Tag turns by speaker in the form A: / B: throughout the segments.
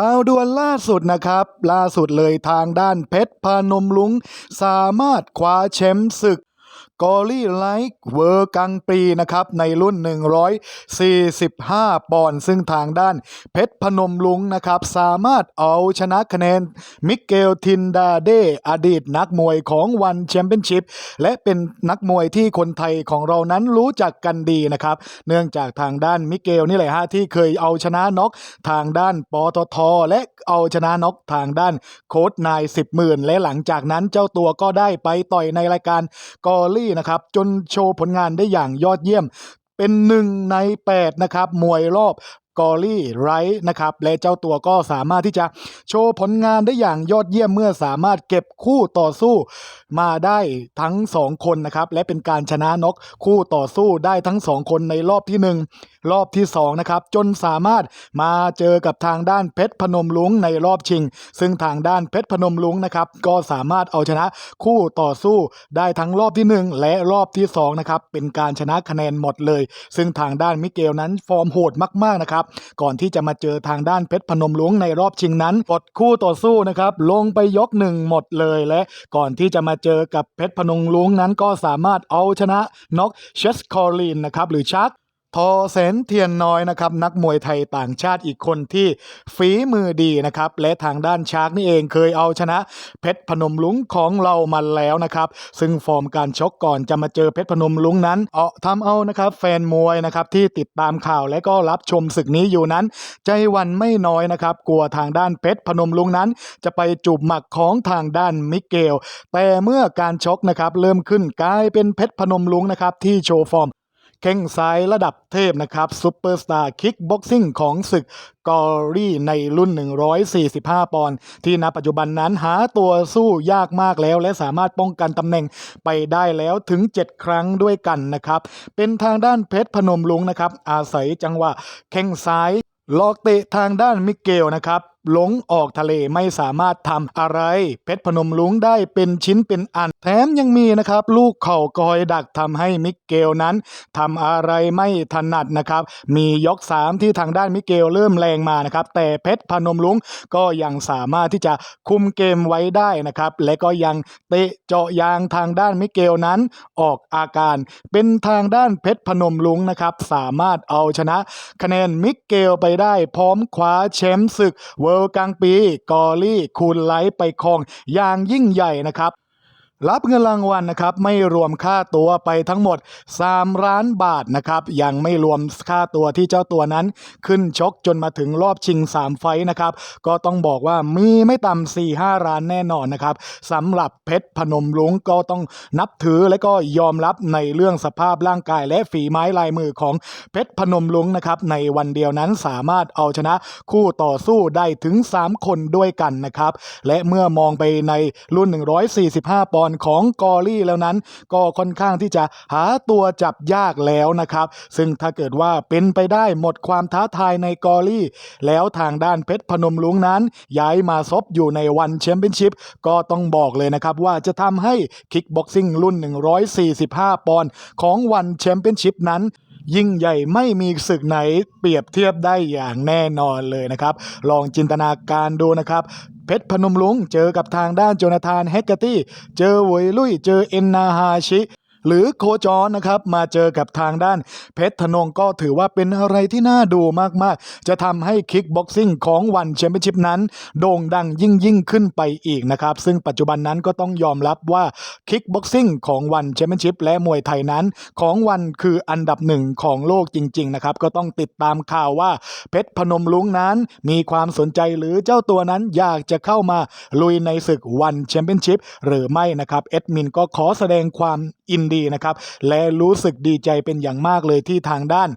A: ข่าวด่วนล่าสุดนะครับ ล่าสุดเลยทางด้านเพชรพานมลุง สามารถคว้าแชมป์ศึก กอรี่ไลท์เวอร์กังปีนะครับในรุ่น 145 ปอนด์ซึ่งทางด้านเพชรพนมลุงนะครับ สามารถเอาชนะคะแนนมิเกลทินดาเดอดีตนักมวยของวันแชมเปี้ยนชิพและเป็นนักมวยที่คนไทยของเรานั้นรู้จักกันดีนะครับ เนื่องจากทางด้านมิเกลนี่แหละฮะที่เคยเอาชนะน็อกทางด้านปตท และเอาชนะน็อกทางด้านโค้ดนายสิบหมื่นและหลังจากนั้นเจ้าตัวก็ได้ไปต่อยในรายการกอรี่นะครับจนโชว์ผลงานได้อย่างยอดเยี่ยม เป็นหนึ่งใน 8 นะครับมวยรอบกอรี่ไรท์นะครับและเจ้าตัวก็สามารถที่จะโชว์ผลงานได้อย่างยอดเยี่ยมเมื่อสามารถเก็บคู่ต่อสู้มาได้ทั้ง 2 คนนะครับและเป็นการชนะนกคู่ต่อสู้ได้ทั้ง 2 คนในรอบที่ 1รอบที่2นะครับจนสามารถมาเจอกับทางด้านเพชรพนมลุงในรอบชิง ซึ่งทางด้านเพชรพนมลุงนะครับก็สามารถเอาชนะคู่ต่อสู้ได้ทั้งรอบที่ 1 และรอบที่2นะครับเป็นการชนะคะแนนหมดเลย ซึ่งทางด้านมิเกลนั้นฟอร์มโหดมากๆนะครับก่อนที่จะมาเจอทางด้านเพชรพนมลุงในรอบชิงนั้นกดคู่ต่อสู้นะครับลงไปยกหนึ่งหมดเลยและก่อนที่จะมาเจอกับเพชรพนมลุงนั้นก็สามารถเอาชนะน็อกเชสคอลีนนะครับหรือชัก ทอแสนเทียนน้อยนะครับนักมวยไทยต่างชาติอีกคนที่ฝีมือดีนะครับและทางด้านชาร์กนี่เองเคยเอาชนะ เพชรพนมลุงของเรามาแล้วนะครับซึ่งฟอร์มการชกก่อนจะมาเจอเพชรพนมลุงนั้นเอาทำเอานะครับแฟนมวยนะครับที่ติดตามข่าวและก็รับชมศึกนี้อยู่นั้น ใจวันไม่น้อยนะครับกลัวทางด้านเพชรพนมลุงนั้น จะไปจูบหมักของทางด้านมิเกล แต่เมื่อการชกนะครับเริ่มขึ้นกลายเป็นเพชรพนมลุงนะครับที่โชว์ฟอร์ม แข้งซ้ายระดับเทพนะครับซูเปอร์สตาร์คิกบ็อกซิ่งของศึกกอรี่ในรุ่น 145 ปอนด์ที่ณปัจจุบันนั้นหาตัวสู้ยากมากแล้ว และสามารถป้องกันตำแหน่งไปได้แล้วถึง 7 ครั้งด้วยกันนะครับ เป็นทางด้านเพชรพนมลุงนะครับ อาศัยจังหวะแข้งซ้ายลอกเตะทางด้านมิเกลนะครับ หลงออกทะเลไม่สามารถทำอะไร เพชรพนมลุงได้เป็นชิ้นเป็นอัน แถมยังมีนะครับ ลูกเข่ากอยดักทำให้มิเกลนั้นทำอะไรไม่ถนัดนะครับ มียก 3 ที่ทางด้านมิเกลเริ่มแรงมานะครับ แต่เพชรพนมลุงก็ยังสามารถที่จะคุมเกมไว้ได้นะครับ และก็ยังเตะเจาะยางทางด้านมิเกลนั้นออกอาการ เป็นทางด้านเพชรพนมลุงนะครับ สามารถเอาชนะคะแนนมิเกลไปได้พร้อมคว้าแชมป์ศึกเวิลกลางปี กอรี่คูณไลท์ไปครองอย่างยิ่งใหญ่นะครับ รับเงินรางวัลนะครับไม่รวมค่าตัวไปทั้งหมด 3 ล้านบาทนะครับยังไม่รวมค่าตัวที่เจ้าตัวนั้น ขึ้นชกจนมาถึงรอบชิง 3 ไฟนะครับก็ต้องบอกว่ามีไม่ต่ำ4 5ล้านแน่นอนนะครับสำหรับเพชรพนมลุงก็ต้องนับถือและก็ยอมรับในเรื่องสภาพร่างกายและฝีไม้ลายมือของเพชรพนมลุงนะครับในวันเดียวนั้นสามารถเอาชนะคู่ต่อสู้ได้ถึง 3 คนด้วยกันนะครับและเมื่อมองไปในรุ่น 145 ปอนด์ของกอรี่แล้วนั้น ก็ค่อนข้างที่จะหาตัวจับยากแล้วนะครับ ซึ่งถ้าเกิดว่าเป็นไปได้หมดความท้าทายในกอรี่ แล้วทางด้านเพชรพนมลุงนั้น ย้ายมาซบอยู่ในวันแชมเปี้ยนชิพก็ต้องบอกเลยนะครับว่าจะทำให้คิกบ็อกซิ่งรุ่น 145 ปอนด์ของวันแชมเปี้ยนชิพนั้นยิ่งใหญ่ไม่มีศึกไหนเปรียบเทียบได้อย่างแน่นอนเลยนะครับ ลองจินตนาการดูนะครับ เพชรพนมลุงเจอกับทางด้านโจนาธานแฮกเกอร์ตี้ เจอหวยลุย เจอเอ็นนาฮาชิ หรือโคจรนะครับมาเจอกับทางด้านเพชรธนงก็ถือว่าเป็นอะไรที่น่าดูมากๆ จะทำให้คิกบ็อกซิ่งของวันแชมเปี้ยนชิพนั้น โด่งดังยิ่งยิ่งขึ้นไปอีกนะครับ ซึ่งปัจจุบันนั้นก็ต้องยอมรับว่าคิกบ็อกซิ่งของวันแชมเปี้ยนชิพและมวยไทยนั้น ของวันคืออันดับหนึ่งของโลกจริง ๆ นะครับ ก็ต้องติดตามข่าวว่าเพชรพนมลุงนั้น มีความสนใจหรือเจ้าตัวนั้นอยากจะเข้ามาลุยในศึกวันแชมเปี้ยนชิพหรือไม่นะครับเอ็ดมินก็ขอแสดงความอินดีนะครับและรู้สึกดีใจเป็นอย่างมากเลยที่ทางด้าน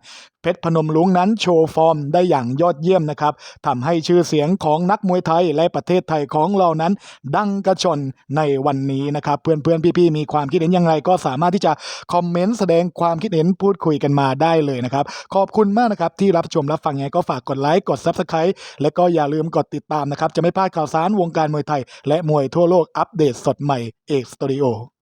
A: เพชรพนมลุงนั้นโชว์ฟอร์มได้อย่างยอดเยี่ยมนะครับทำให้ชื่อเสียงของนักมวยไทยและประเทศไทยของเรานั้น ดังกระชอนในวันนี้นะครับ เพื่อนๆ พี่ๆ มีความคิดเห็นอย่างไรก็สามารถที่จะคอมเมนต์แสดงความคิดเห็นพูดคุยกันมาได้เลยนะครับ ขอบคุณมากนะครับที่รับชมรับฟังไงก็ฝากกดไลค์กด Subscribe และก็อย่าลืมกดติดตามนะครับจะไม่พลาดข่าวสารวงการมวยไทย และมวยทั่วโลกอัปเดตสดใหม่เอกสตูดิโอ